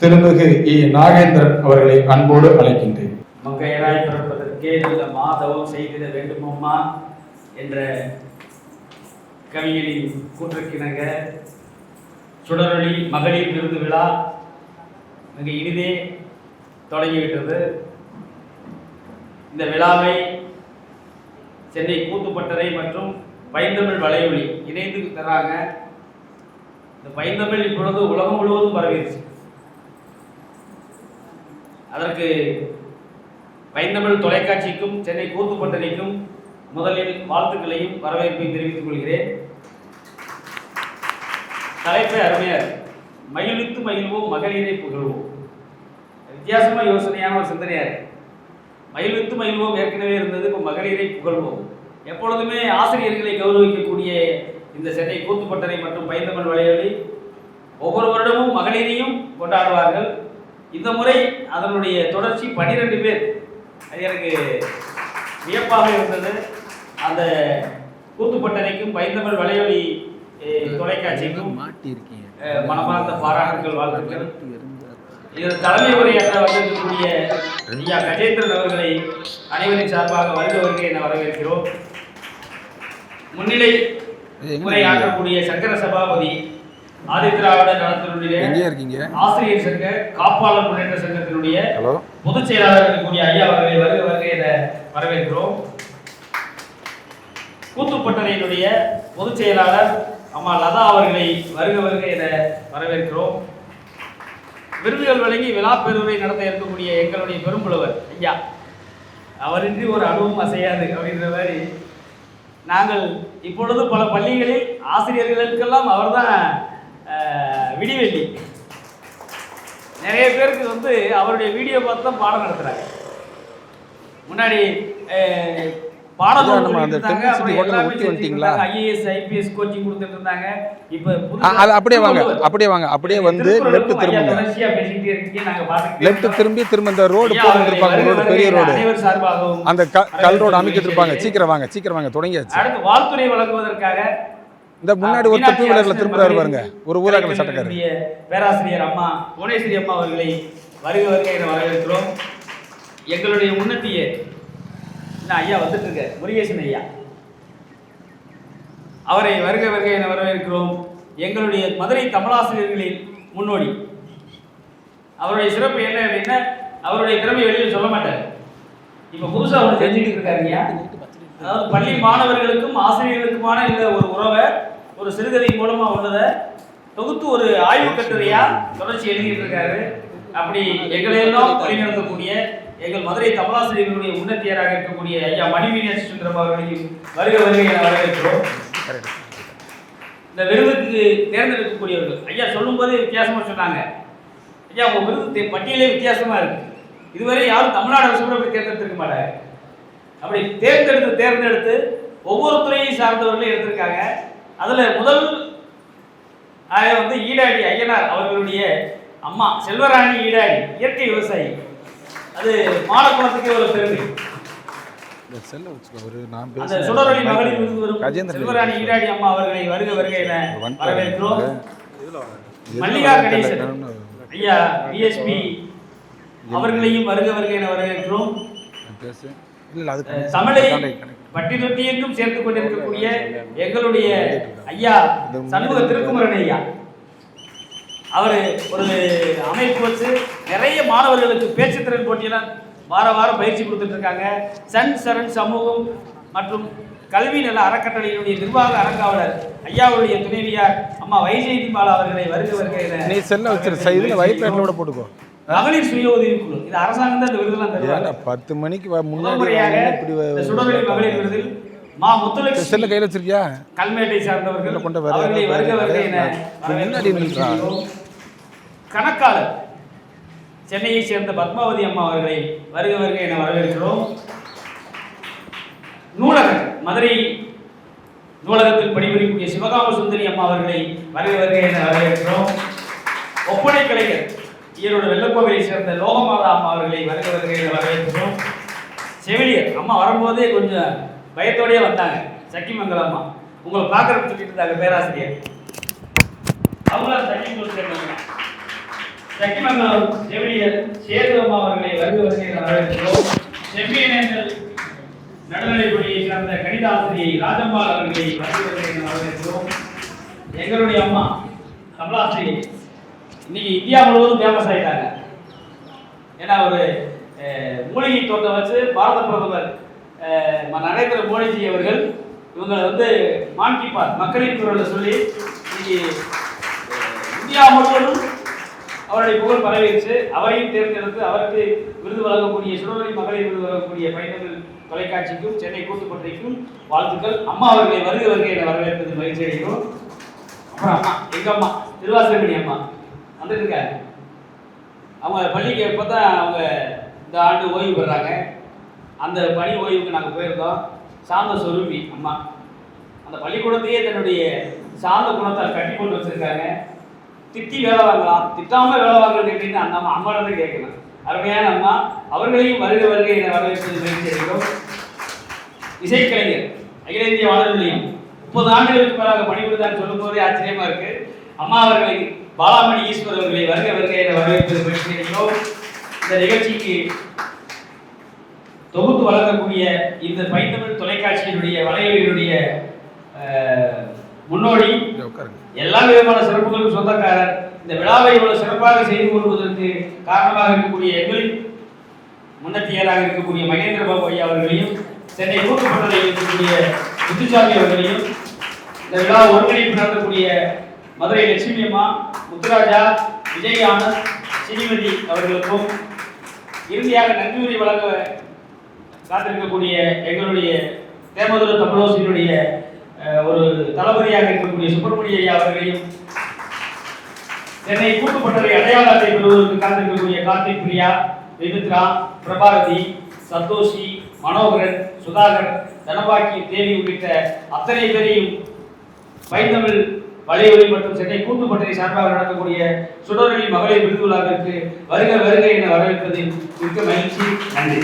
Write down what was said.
திருமிகு இ நாகேந்திரன் அவர்களை அன்போடு அழைக்கின்றேன். மங்கையராய் பிறப்பதற்கே நல்ல மாதவம் செய்திட வேண்டுமம்மா என்ற கவிஞனின் கூற்றுக்கிணங்க சுடரொளி மகளிர் விருது விழா மிக இனிதே தொடங்கிவிட்டது. இந்த விழாவை சென்னை கூத்துப்பட்டறை மற்றும் பைந்தமிழ் வலையொலி இணைந்து தராங்க. இந்த பைந்தமிழ் இப்பொழுது உலகம் முழுவதும் பரவிடுச்சு அதற்கு வைந்தமிழ் தொலைக்காட்சிக்கும் சென்னை கூத்துப்பட்டறைக்கும் முதலில் வாழ்த்துக்களையும் வரவேற்பையும் தெரிவித்துக் கொள்கிறேன். தலைப்பை அருமையார் மயிலித்து மகிழ்வோம் மகளிரை புகழ்வோம். வித்தியாசமாக யோசனையான ஒரு சிந்தனையா மகிழ்வித்து மகிழ்வோம் ஏற்கனவே இருந்தது இப்போ மகளிரை புகழ்வோம். எப்பொழுதுமே ஆசிரியர்களை கௌரவிக்கக்கூடிய இந்த சென்னை கூத்துப்பட்டறை மற்றும் பைந்தமிழ் வலையொலி ஒவ்வொரு வருடமும் மகளிரையும் கொண்டாடுவார்கள். இந்த முறை அதனுடைய தொடர்ச்சி பனிரெண்டு பேர். அது எனக்கு வியப்பாக இருந்தது. அந்த கூத்துப்பட்டறைக்கும் பைந்தமிழ் வலையொலி தொலைக்காட்சிக்கும் மனமார்ந்த பாராட்டுகள் வாழ்த்துக்கள். இதில் தலைமை உரையாற்ற வந்திருக்கக்கூடிய ஐயா கஜேந்திரன் அவர்களை அனைவரின் சார்பாக வருக வருகை என வரவேற்கிறோம். முன்னிலை உரையாற்றக்கூடிய சங்கர சபாபதி ஆதித்திராவிட நலத்தினுடைய எங்கே இருக்கீங்க? ஆசிரியர் சங்க காப்பாளர் முன்னேற்ற சங்கத்தினுடைய ஹலோ? பொதுச் செயலாளர் இருக்கக்கூடிய ஐயா அவர்களை வருக வருக என வரவேற்கிறோம். கூத்துப்பட்டறையினுடைய பொதுச் செயலாளர் அம்மா லதா அவர்களை வருக வருக என வரவேற்கிறோம். விருதுகள் வழங்கி விழா பெருவுரை நடத்த இருக்கக்கூடிய எங்களுடைய பெரும்புலவர் ஐயா. அவரின்றி ஒரு அணுவும் அசையாது அப்படின்ற மாதிரி நாங்கள் இப்பொழுது பல பள்ளிகளில் ஆசிரியர்களுக்கெல்லாம் அவர்தான் விடிவெள்ளி. நிறைய பேருக்கு வந்து அவருடைய வீடியோ பார்த்து தான் பாடம் நடத்துறாங்க. முன்னாடி அப்படியே வாங்க அப்படியே வாங்க அப்படியே வந்து லெஃப்ட் திரும்புங்க. லெஃப்ட். திரும்பி திரும்ப இந்த ரோடு போட்டு இருப்பாங்க ரோடு பெரிய ரோடு அந்த கல் ரோடு அமைக்கிட்டு இருப்பாங்க. சீக்கிரம் வாங்க சீக்கிரம் வாங்க தொடங்கியாச்சு வாழ்த்துறை வழங்குவதற்காக இந்த முன்னாடி ஒரு டூ வீலர்ல திரும்புறாரு பாருங்க. ஒரு ஊராக்கல சட்டக்காரர். பேராசிரியர் அம்மா புவனேஸ்வரி அம்மா அவர்களை வருக வருக என வரவேற்கிறோம். எங்களுடைய உன்னத்திய என்ன ஐயா வந்துட்டு இருக்க முருகேசன் ஐயா. அவரை வருக வருக என வரவேற்கிறோம். எங்களுடைய மதுரை தமிழாசிரியர்களின் முன்னோடி. அவருடைய சிறப்பு என்ன அப்படின்னா அவருடைய திறமை வெளியில் சொல்ல மாட்டார். இப்போ புதுசா ஒன்று தெரிஞ்சுக்கிட்டு இருக்காருங்க அதாவது பள்ளி மாணவர்களுக்கும் ஆசிரியர்களுக்குமான இந்த ஒரு உறவை ஒரு சிறுகதை மூலமா உள்ளதை தொகுத்து ஒரு ஆய்வு கட்டுரையா தொடர்ச்சி எழுதிட்டு இருக்காரு அப்படி எங்களையெல்லாம் வழிநடத்தக்கூடிய எங்கள் மதுரை தமிழாசிரியர்களுடைய உன்னத்தியராக இருக்கக்கூடிய ஐயா மணிமீனாட்சி சுந்தரம் அவர்களையும் வருக வருகை என வரவேற்கிறோம். இந்த விருதுக்கு தேர்ந்தெடுக்கக்கூடியவர்கள். ஐயா சொல்லும்போது வித்தியாசமாக சொன்னாங்க. ஐயா உங்கள் விருது பட்டியலே வித்தியாசமாக இருக்கு. இதுவரை யாரும் தமிழ்நாடு அரசு கூட அப்படி தேர்ந்தெடுத்திருக்க மாட்டாங்க. அப்படி தேர்ந்தெடுத்து தேர்ந்தெடுத்து ஒவ்வொரு துறையை சார்ந்தவர்களையும் எடுத்திருக்காங்க. அதுல முதல் ஆக வந்து ஈடாடி ஐயனார் அவர்களுடைய அம்மா செல்வராணி ஈடாடி இயற்கை விவசாயி. அது மாடக்குளத்துக்கே ஒரு பெருமை. சுடரொலி மகளிர் விருது வரும். செல்வராணி ஈடாடி அம்மா அவர்களை வருக வருக என. வரவேற்கிறோம். மல்லிகா கணேசன். ஐயா பிஎஸ்பி அவர்களையும் வருக வருக என வரவேற்கிறோம். தமிழை பட்டி தொட்டியெங்கும் சேர்த்து கொண்டிருக்கக்கூடிய எங்களுடைய ஐயா சண்முக திருக்குமரன் ஐயா. அவர் ஒரு அமைப்பு வச்சு நிறைய மாணவர்களுக்கு பேச்சுத்திறன் போட்டியெல்லாம் வார வாரம் பயிற்சி கொடுத்துட்டு இருக்காங்க. சன் சரண் சமூகம் மற்றும் கல்வி நல அறக்கட்டளையினுடைய நிர்வாக அறங்காவலர் ஐயாவுடைய துணைவியார் அம்மா வைஜெயந்தி பாலா அவர்களை வருக வருக நீ செல்ல வச்சிரு. இதுல வைப்ரேட்ல போட்டுக்கோ. மகளிர் சுய குழு. இது அரசாங்கம் தான் இந்த விருதுலாம் தருவாங்க. பத்து மணிக்கு வ- முதல் முன்னாடி முறையாக வாங்கினா இப்படி வ- இந்த சுடரொலி மகளிர் விருதில் மா முத்துலட்சுமி செல்ல கையில வச்சிருக்கியா? கல்மேட்டை சார்ந்தவர்கள் கொண்டு வர- அவர்களை வருக வருக என. கணக்காளர் சென்னையை சேர்ந்த பத்மாவதி அம்மா அவர்களை வருக வருக என வரவேற்கிறோம். நூலகர் மதுரை நூலகத்தில் பணிபுரியக்கூடிய சிவகாம சுந்தரி அம்மா அவர்களை வருக வருக என வரவேற்கிறோம். ஒப்பனை கலைஞர் ஈரோடு வெள்ளக்கோவிலை சேர்ந்த லோகமாதா அம்மா அவர்களை வருக வருகையில் வரவேற்கிறோம் செவிலியர் அம்மா வரும்போதே கொஞ்சம் பயத்தோடயே வந்தாங்க. சக்கிமங்கல அம்மா உங்களை பார்க்கறதுக்கு சொல்லிட்டு இருந்தாங்க பேராசிரியர். அவங்கள சக்கிமங்கலம் சேர்ந்தவங்க. சக்கிமங்கலம் செவிலியர் சேது அம்மா அவர்களை வருக வருகையில் வரவேற்கிறோம் செம்பியனேந்தல் நடுநிலைப்பள்ளியை சார்ந்த கணித ஆசிரியை ராஜம்மாள் அவர்களை வருக வருகையில் வரவேற்கிறோம் எங்களுடைய அம்மா கமலாசிரியை இன்னைக்கு இந்தியா முழுவதும் ஃபேமஸ் ஆயிட்டாங்க. ஏன்னா ஒரு மூலிகை தோட்டம் வச்சு பாரத பிரதமர் நரேந்திர மோடிஜி அவர்கள் இவங்களை வந்து மான் பாத் மக்களின் குரலில் சொல்லி இன்னைக்கு இந்தியா முழுவதும் அவருடைய புகழ் பரவிடுச்சு அவரையும் தேர்ந்தெடுத்து அவருக்கு விருது வழங்கக்கூடிய சுடவரி மகளிர் விருது வழங்கக்கூடிய பயணங்கள் தொலைக்காட்சிக்கும் சென்னை கூட்டுப்பட்டிக்கும் வாழ்த்துக்கள். அம்மா அவர்களை வருக வருகை என வரவேற்பது மகிழ்ச்சி அடைகிறோம். அப்புறம் அம்மா எங்கள் அம்மா? திருவாசகமணி அம்மா. வந்துட்டு அவங்க பள்ளிக்கு எப்போ தான் அவங்க இந்த ஆண்டு ஓய்வு பெறாங்க? அந்த பணி ஓய்வுக்கு நாங்கள் போயிருந்தோம் சாந்த சொருவி அம்மா. அந்த பள்ளிக்கூடத்தையே தன்னுடைய சாந்த குணத்தை கட்டி கொண்டு வச்சுருக்காங்க. திட்டி வேலை வாங்கலாம். திட்டாமல் வேலை வாங்கணும் அப்படின்னு அந்த அம்மா அம்மாட்ட தான் அருமையான அம்மா அவர்களையும் வருக வருகை என வரவேற்பது மகிழ்ச்சி அடைகிறோம். இசைக்கலைஞர் அகில இந்திய வானொலி முப்பது ஆண்டுகளுக்கு மேலாக பணிபுரிந்தான்னு சொல்லும் போதே ஆச்சரியமா இருக்கு. அம்மா அவர்களை பாலாமணி ஈஸ்வர் அவர்களை வருக வருகை என வரவேற்பது அடைகிறோம் இந்த நிகழ்ச்சிக்கு தொகுத்து வழங்கக்கூடிய இந்த பைந்தமிழ் தொலைக்காட்சியினுடைய வலையொலியினுடைய முன்னோடி எல்லா விதமான சிறப்புகளுக்கும் சொந்தக்காரர். இந்த விழாவை இவ்வளவு சிறப்பாக செய்து கொள்வதற்கு காரணமாக இருக்கக்கூடிய எங்களின் முன்னத்தியராக இருக்கக்கூடிய மகேந்திர பாபு ஐயா அவர்களையும் சென்னை கூட்டுப்பட்டறையில் இருக்கக்கூடிய முத்துசாமி அவர்களையும் இந்த விழா ஒருங்கிணைப்பு நடத்தக்கூடிய மதுரை லட்சுமி அம்மா முத்துராஜா விஜய் ஆனந்த் சினிமதி அவர்களுக்கும் இறுதியாக நன்றியுரை வழங்க காத்திருக்கக்கூடிய எங்களுடைய தேமதுர தமிழோசியினுடைய ஒரு தளபதியாக இருக்கக்கூடிய சுப்பிரமணிய ஐயா அவர்களையும் சென்னை கூட்டுப்பட்டறை அடையாள அட்டை பெறுவதற்கு காத்திருக்கக்கூடிய கார்த்திக் பிரியா விமித்ரா பிரபாரதி சந்தோஷி மனோகரன் சுதாகர் தனபாக்கி தேவி உள்ளிட்ட அத்தனை பேரையும் பைந்தமிழ் வலையொலி மற்றும் சென்னை கூட்டுப்பட்டறை சார்பாக நடக்கக்கூடிய சுடரொலி மகளிர் விருது விழாவிற்கு வருக வருக என வரவேற்பதில் மிக்க மகிழ்ச்சி. நன்றி.